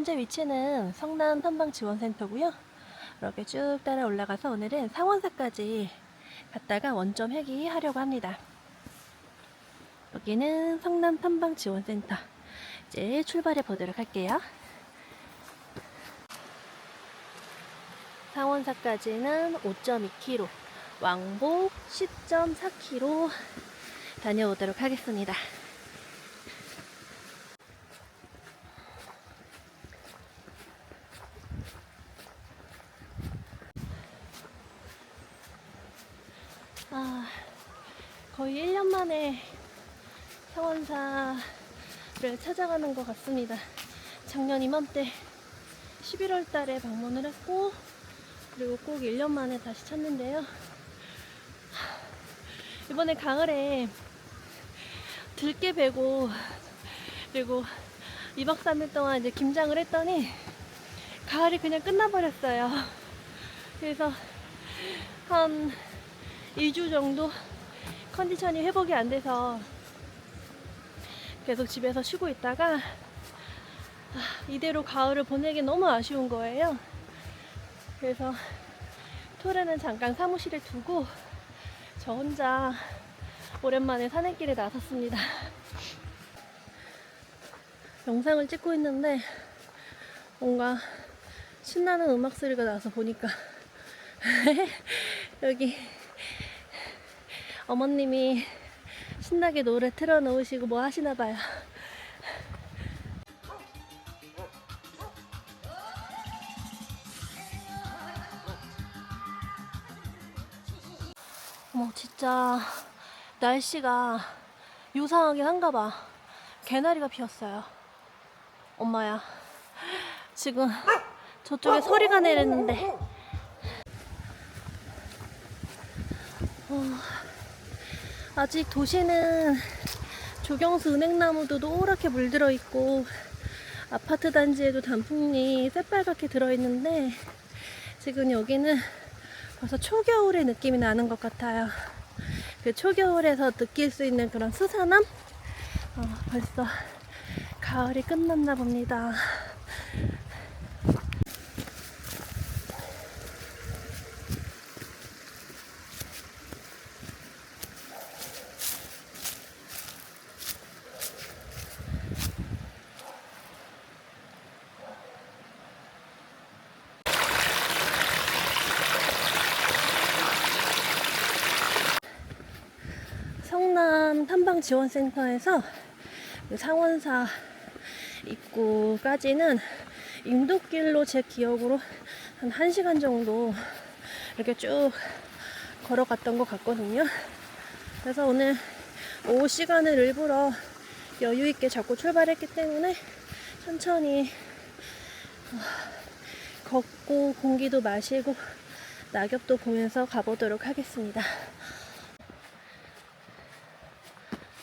어, 현재 위치는 성남 탐방지원센터고요. 이렇게 쭉 따라 올라가서 오늘은 상원사까지 갔다가 원점 회귀하려고 합니다. 여기는 성남 탐방지원센터. 이제 출발해 보도록 할게요. 상원사까지는 5.2km, 왕복 10.4km 다녀오도록 하겠습니다. 아, 거의 1년 만에 상원사를 찾아가는 것 같습니다. 작년 이맘때 11월 달에 방문을 했고, 그리고 꼭 1년 만에 다시 찾는데요. 이번에 가을에 들깨 베고, 그리고 2박 3일 동안 이제 김장을 했더니, 가을이 그냥 끝나버렸어요. 그래서 한 2주 정도 컨디션이 회복이 안 돼서 계속 집에서 쉬고 있다가 아, 이대로 가을을 보내기 너무 아쉬운 거예요. 그래서 토르는 잠깐 사무실에 두고 저 혼자 오랜만에 산행길에 나섰습니다. 영상을 찍고 있는데 뭔가 신나는 음악 소리가 나서 보니까 여기 어머님이 신나게 노래 틀어놓으시고 뭐 하시나 봐요. 어머, 진짜 날씨가 요상하긴 한가 봐. 개나리가 피었어요. 엄마야. 지금 저쪽에 소리가 내렸는데. 어, 아직 도시는 조경수 은행나무도 노랗게 물들어 있고 아파트 단지에도 단풍이 새빨갛게 들어있는데 지금 여기는 벌써 초겨울의 느낌이 나는 것 같아요. 그 초겨울에서 느낄 수 있는 그런 수산함? 어, 벌써 가을이 끝났나 봅니다. 성남 탐방지원센터에서 그 상원사 입구까지는 인도길로 제 기억으로 한 1시간 정도 이렇게 쭉 걸어갔던 것 같거든요. 그래서 오늘 오후 시간을 일부러 여유 있게 잡고 출발했기 때문에 천천히 어, 걷고 공기도 마시고 낙엽도 보면서 가보도록 하겠습니다.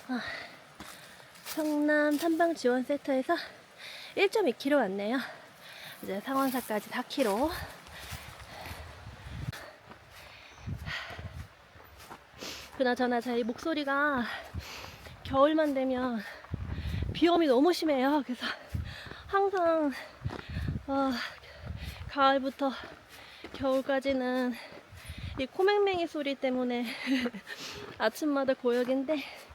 아, 성남 탐방지원센터에서 1.2km 왔네요. 이제 상원사까지 4km. 그나저나 제 목소리가 겨울만 되면 비염이 너무 심해요. 그래서 항상 어, 가을부터 겨울까지는 이 코맹맹이 소리 때문에 아침마다 고역인데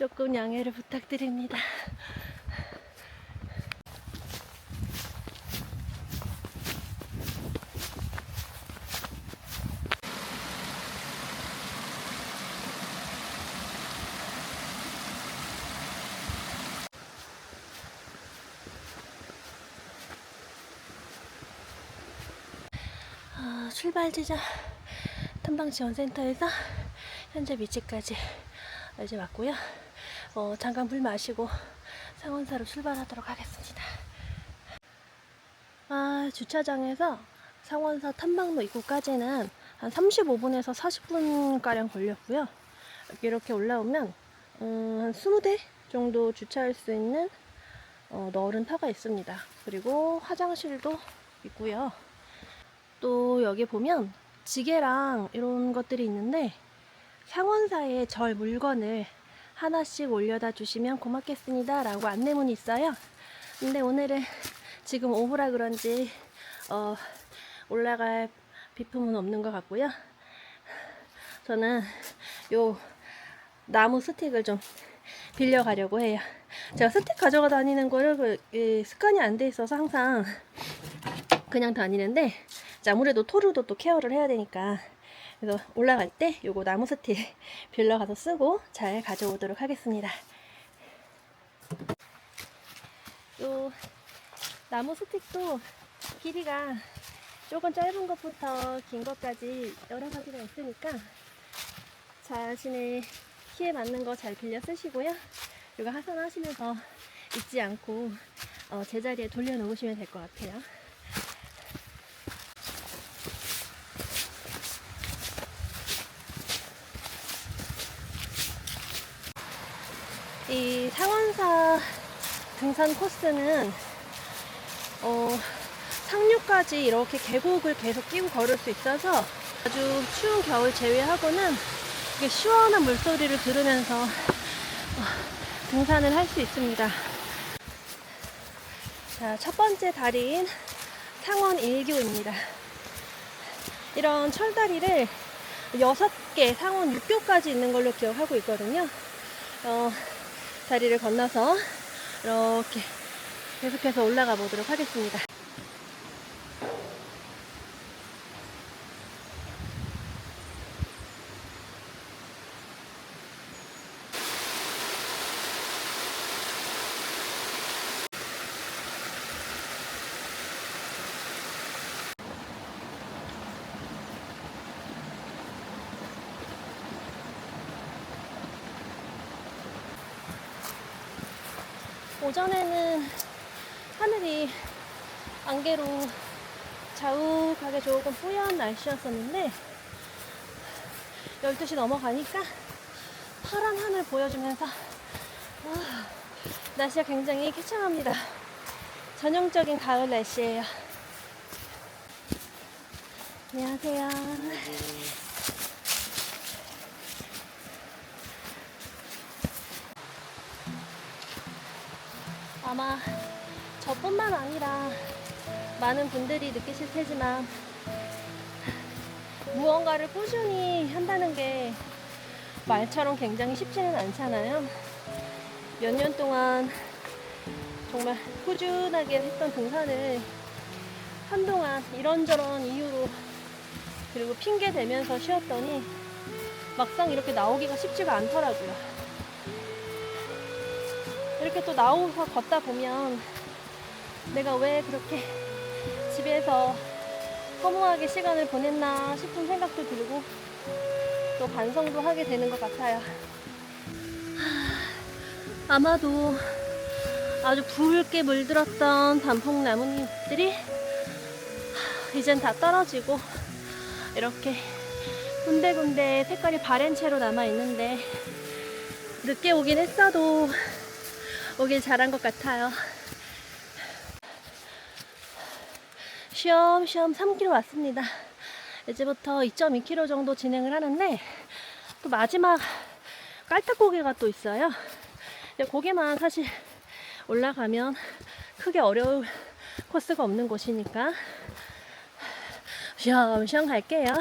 조금 양해를 부탁드립니다. 아, 출발 지점 탐방 지원센터에서 현재 위치까지 이제 왔고요. 어, 잠깐 물 마시고 상원사로 출발하도록 하겠습니다. 아, 주차장에서 상원사 탐방로 입구까지는 한 35분에서 40분가량 걸렸고요. 이렇게 올라오면 음, 한 20대 정도 주차할 수 있는 어, 넓은 터가 있습니다. 그리고 화장실도 있고요. 또 여기 보면 지게랑 이런 것들이 있는데 상원사에 절 물건을 하나씩 올려다 주시면 고맙겠습니다 라고 안내문이 있어요 근데 오늘은 지금 오후라 그런지 어, 올라갈 비품은 없는 것 같고요. 저는 요 나무 스틱을 좀 빌려 가려고 해요. 제가 스틱 가져가 다니는 거를 그, 이 습관이 안 돼 있어서 항상 그냥 다니는데 아무래도 토르도 또 케어를 해야 되니까 그래서 올라갈 때 요거 나무 스틱 빌려 가서 쓰고 잘 가져오도록 하겠습니다. 요 나무 스틱도 길이가 조금 짧은 것부터 긴 것까지 여러 가지가 있으니까 자신의 키에 맞는 거 잘 빌려 쓰시고요. 이거 하산하시면서 잊지 않고 어, 제자리에 돌려놓으시면 될 것 같아요. 이 상원사 등산 코스는 어, 상류까지 이렇게 계곡을 계속 끼고 걸을 수 있어서 아주 추운 겨울 제외하고는 이게 시원한 물소리를 들으면서 어, 등산을 할 수 있습니다. 자, 첫 번째 다리인 상원 일교입니다. 이런 철다리를 6개, 상원 6교까지 있는 걸로 기억하고 있거든요. 어, 다리를 건너서 이렇게 계속해서 올라가 보도록 하겠습니다. 오전에는 하늘이 안개로 자욱하게 조금 뿌연 날씨였었는데 12시 넘어가니까 파란 하늘 보여주면서 아, 날씨가 굉장히 쾌청합니다. 전형적인 가을 날씨예요. 안녕하세요. 아마 저뿐만 아니라 많은 분들이 느끼실 테지만 무언가를 꾸준히 한다는 게 말처럼 굉장히 쉽지는 않잖아요. 몇 년 동안 정말 꾸준하게 했던 등산을 한동안 이런저런 이유로 그리고 핑계 대면서 쉬었더니 막상 이렇게 나오기가 쉽지가 않더라고요. 이렇게 또 나오서 걷다 보면 내가 왜 그렇게 집에서 허무하게 시간을 보냈나 싶은 생각도 들고 또 반성도 하게 되는 것 같아요. 하, 아마도 아주 붉게 물들었던 단풍 나뭇잎들이 하, 이젠 다 떨어지고 이렇게 군데군데 색깔이 바랜 채로 남아 있는데 늦게 오긴 했어도 오길 잘한 것 같아요. 쉬엄쉬엄 3km 왔습니다. 이제부터 2.2km 정도 진행을 하는데 또 마지막 깔딱고개가 또 있어요. 고개만 사실 올라가면 크게 어려울 코스가 없는 곳이니까 쉬엄쉬엄 갈게요.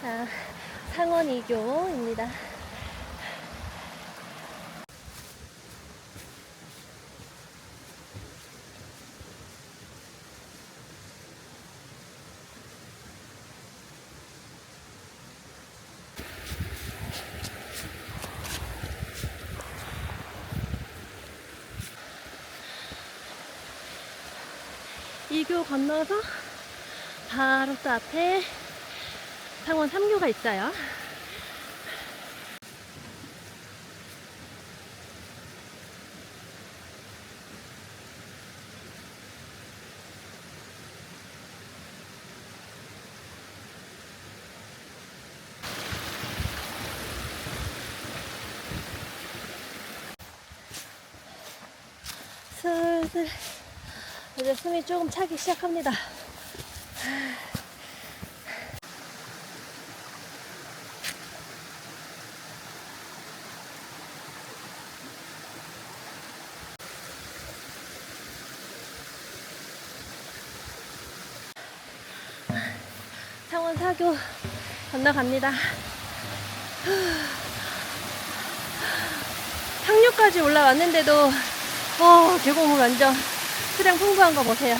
자, 상원 2교입니다. 이교 건너서 바로 또 앞에 상원 3교가 있어요. 슬슬 이제 숨이 조금 차기 시작합니다. 사교 건너갑니다. 상류까지 올라왔는데도 어, 계곡물 완전 수량 풍부한 거 보세요.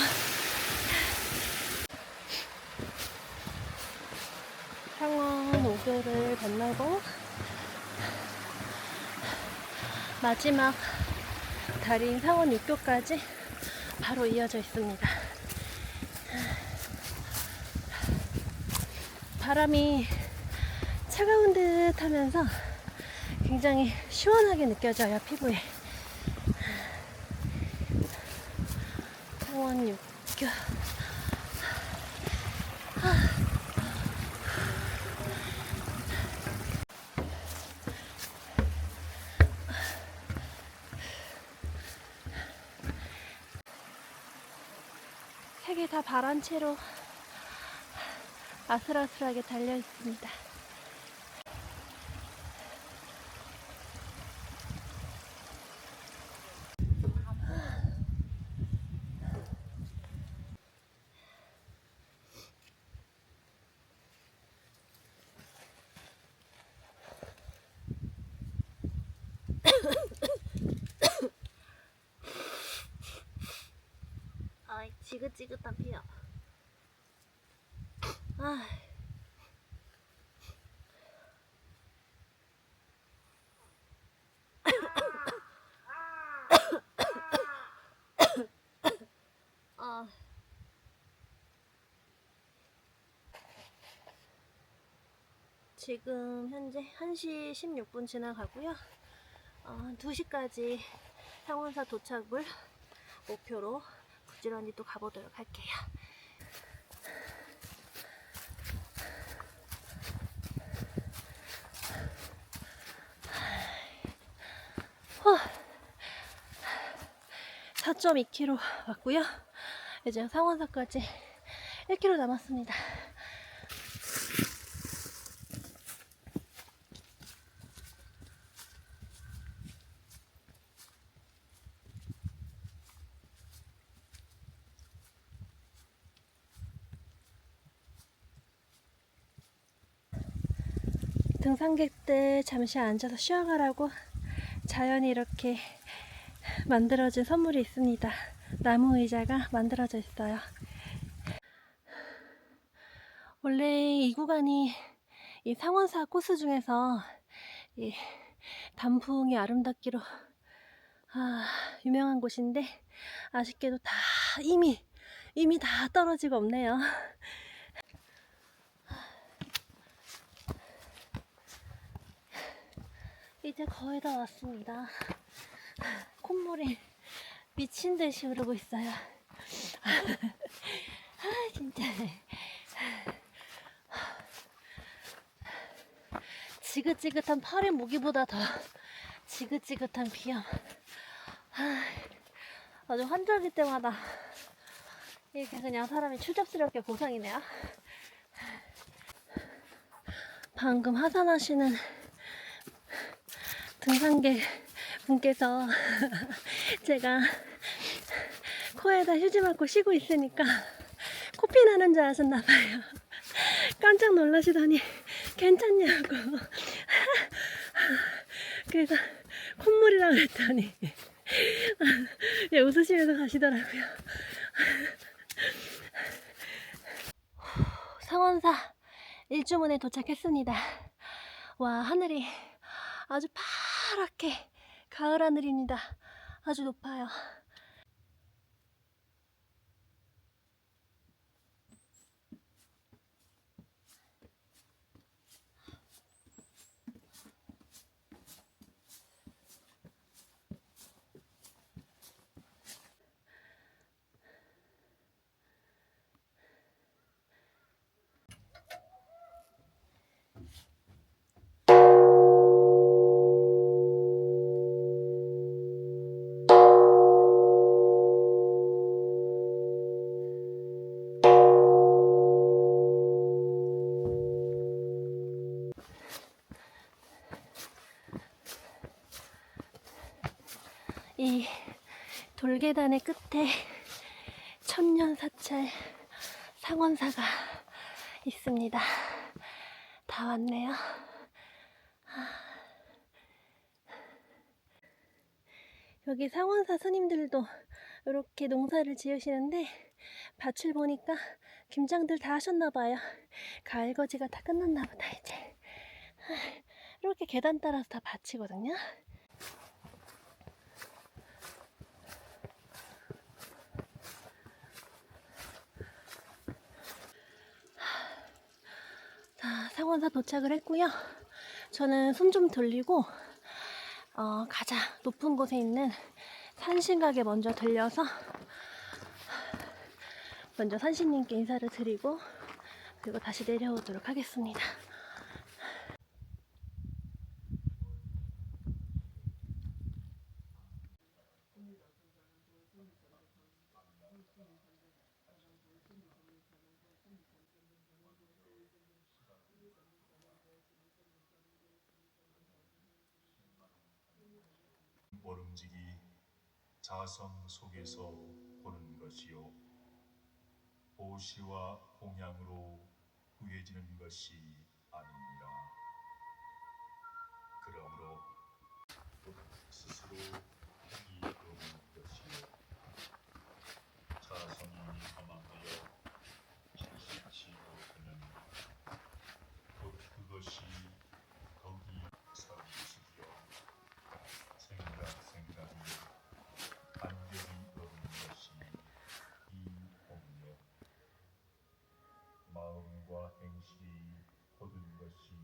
상원 오교를 건너고 마지막 달인 상원 육교까지 바로 이어져 있습니다. 바람이 차가운 듯 하면서 굉장히 시원하게 느껴져요, 피부에. 상원 육교. 세개다 바란 채로 아슬아슬하게 달려 있습니다. 지긋지긋한 피야. 지금 현재 1시 16분 지나가고요. 어, 2시까지 상원사 도착을 목표로 부지런히 또 가보도록 할게요. 4.2km 왔고요. 이제 상원사까지 1km 남았습니다. 등산객들 잠시 앉아서 쉬어가라고 자연이 이렇게 만들어진 선물이 있습니다. 나무 의자가 만들어져 있어요. 원래 이 구간이 이 상원사 코스 중에서 이 단풍이 아름답기로 아, 유명한 곳인데 아쉽게도 다 이미 이미 다 떨어지고 없네요. 이제 거의 다 왔습니다. 콧물이 미친 듯이 흐르고 있어요. 아, 진짜. 지긋지긋한 팔의 모기보다 더 지긋지긋한 비염. 아, 아주 환절기 때마다 이렇게 그냥 사람이 추잡스럽게 고생이네요. 방금 하산하시는 등산객 분께서 제가 코에다 휴지 맞고 쉬고 있으니까 코피 나는 줄 아셨나 봐요. 깜짝 놀라시더니 괜찮냐고. 그래서 콧물이라고 그랬더니 예, 웃으시면서 가시더라고요. 상원사 일주문에 도착했습니다. 와 하늘이 아주 파랗게 가을 하늘입니다. 아주 높아요. 돌계단의 끝에 천년 사찰 상원사가 있습니다. 다 왔네요. 여기 상원사 스님들도 이렇게 농사를 지으시는데 밭을 보니까 김장들 다 하셨나 봐요. 가을 거지가 다 끝났나 보다 이제. 이렇게 계단 따라서 다 밭이거든요. 자, 상원사 도착을 했고요. 저는 손 좀 돌리고 어, 가장 높은 곳에 있는 산신각에 먼저 들려서 먼저 산신님께 인사를 드리고 그리고 다시 내려오도록 하겠습니다. 모름지기 자성 속에서 보는 것이요. 보시와 공양으로 구해지는 것이 아니니라 그러므로 스스로 행이 없는 것이요 자성이 사망하여 실시치 못하면 곧 그것이 거기 서리시기요 생각 생각이 안경이 없는 것이 이 공력 마음과 행실이 거둔 것이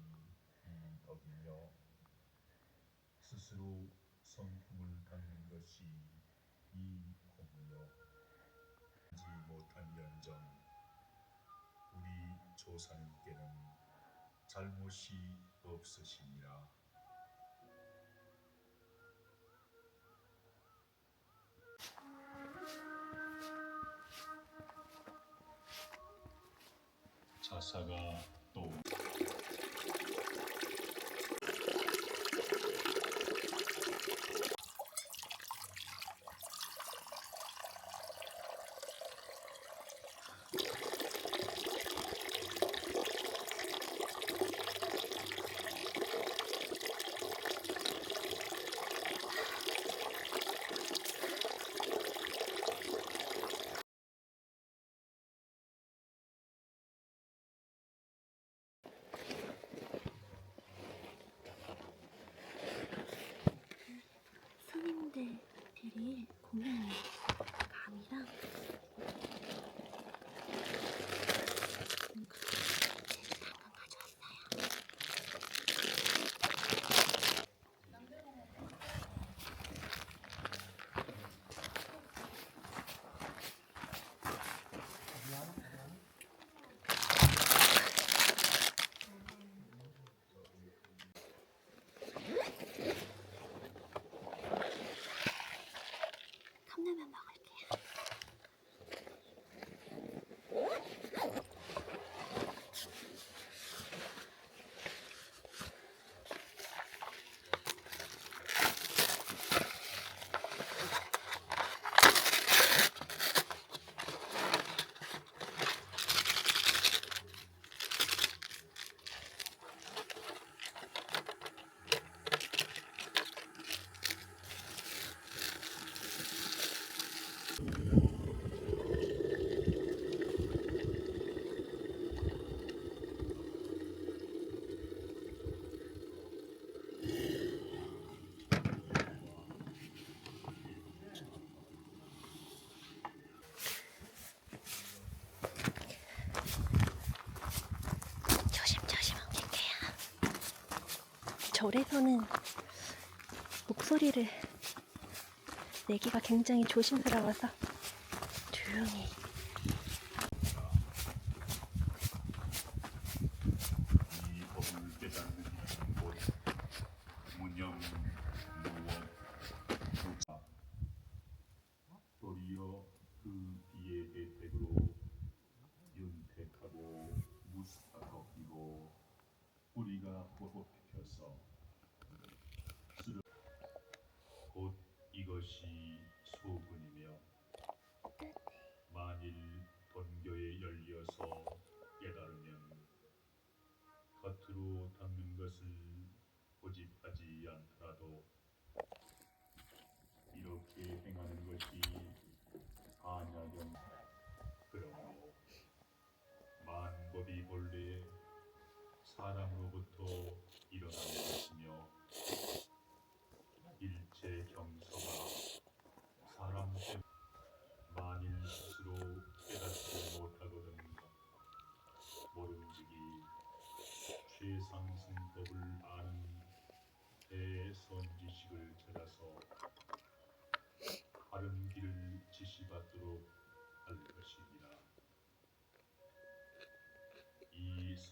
이 덕이며 스스로 성품을 갖는 것이 이 공력 하지 못한 연정 우리 조상님께는 잘못이 없으시니라 자사가 또 스님들끼리 공연해요. 감이랑 절에서는 목소리를 내기가 굉장히 조심스러워서 조용히 이 법을 깨닫는 곳 무념 무원 불사 도리어 그 비의 혜택으로 윤택하고 무스타덕이고 뿌리가 뽑혀서 쓰르 곧 이것이 소근이며 만일 고집하지 않더라도 이렇게 행하는 것이 한야경 그러므로 만법이 본래 사람으로부터 일어난 것이며 일체 경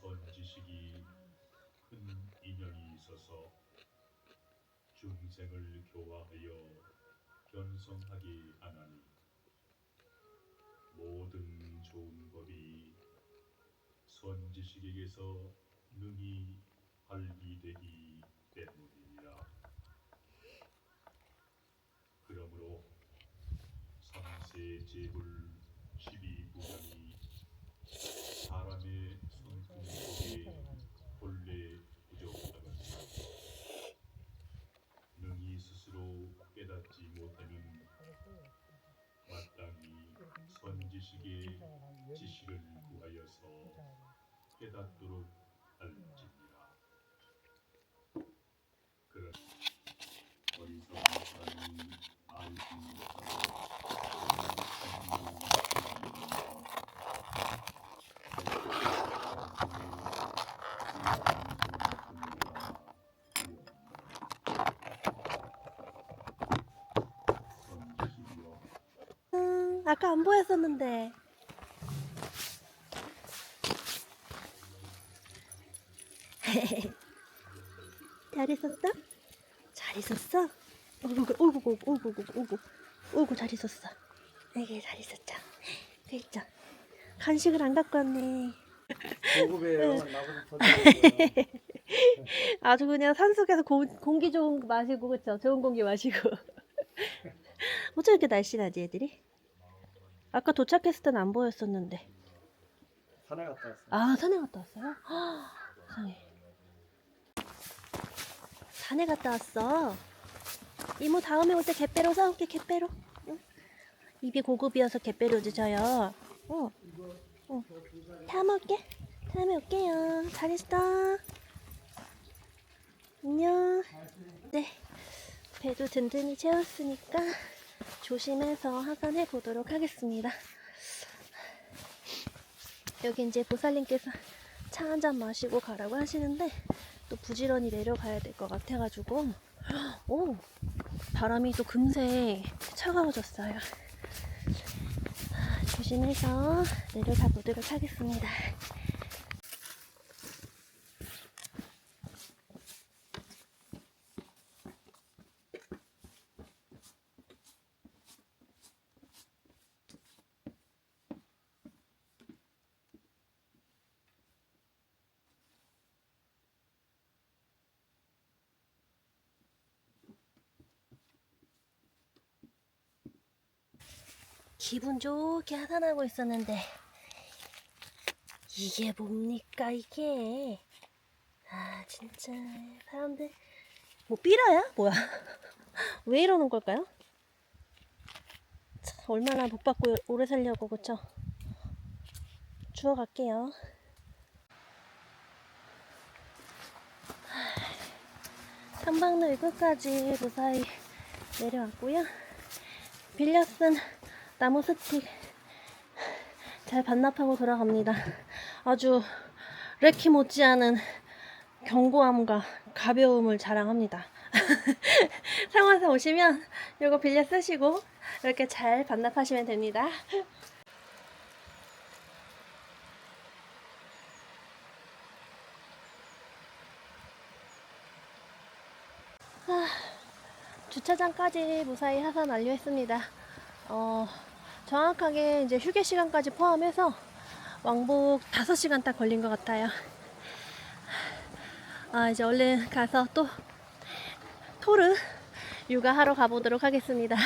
이 선지식이 큰 인연이 있어서 중생을 교화하여 견성하게 하나니 모든 좋은 법이 선지식에게서 능히 발휘되기 때문이니라. 그러므로 삼세 제불 십이 부경이 사람의 손등법에 본래 부족하거든 능히 스스로 깨닫지 못하면 마땅히 선 지식의 지식을 구하여서 깨닫도록 할지니라. 그런 어리석은 사람이 알지 선지식이여 음, 아까 안 보였었는데. 잘 있었어? 잘 있었어? 오구, 오구, 오구, 오구, 오구, 오구, 잘 있었어. 되게 잘 있었죠. 그랬죠. 간식을 안 갖고 왔네. 고급이에요. 아주 그냥 산속에서 고, 공기 좋은 거 마시고, 그쵸? 좋은 공기 마시고. 어쩜 이렇게 날씬하지, 애들이? 아까 도착했을 땐 안 보였었는데. 산에 갔다 왔어. 아, 산에 갔다 왔어요? 헉, 세상에. 산에 갔다 왔어. 이모 다음에 올 때 갯배로 사올게, 갯배로. 응? 입이 고급이어서 갯배로 주셔요. 응. 응. 다음에 올게. 다음에 올게요. 잘 있어. 안녕. 네. 배도 든든히 채웠으니까 조심해서 하산해 보도록 하겠습니다. 여기 이제 보살님께서 차 한 잔 마시고 가라고 하시는데 또 부지런히 내려가야 될 것 같아가지고 오 바람이 또 금세 차가워졌어요. 아, 조심해서 내려가 보도록 하겠습니다. 기분 좋게 하산하고 있었는데 이게 뭡니까 이게? 아 진짜 사람들 뭐 삐라야? 뭐야? 왜 이러는 걸까요? 참, 얼마나 복 받고 오래 살려고 그쵸? 주워 갈게요. 삼방로 입구까지 무사히 내려왔고요. 빌려 쓴 나무 스틱 잘 반납하고 돌아갑니다. 아주 레키 못지않은 견고함과 가벼움을 자랑합니다. 상원사 오시면 이거 빌려 쓰시고 이렇게 잘 반납하시면 됩니다. 아, 주차장까지 무사히 하산 완료했습니다. 어, 정확하게 이제 휴게 시간까지 포함해서 왕복 5시간 딱 걸린 것 같아요. 아, 이제 얼른 가서 또 토르 육아하러 가보도록 하겠습니다.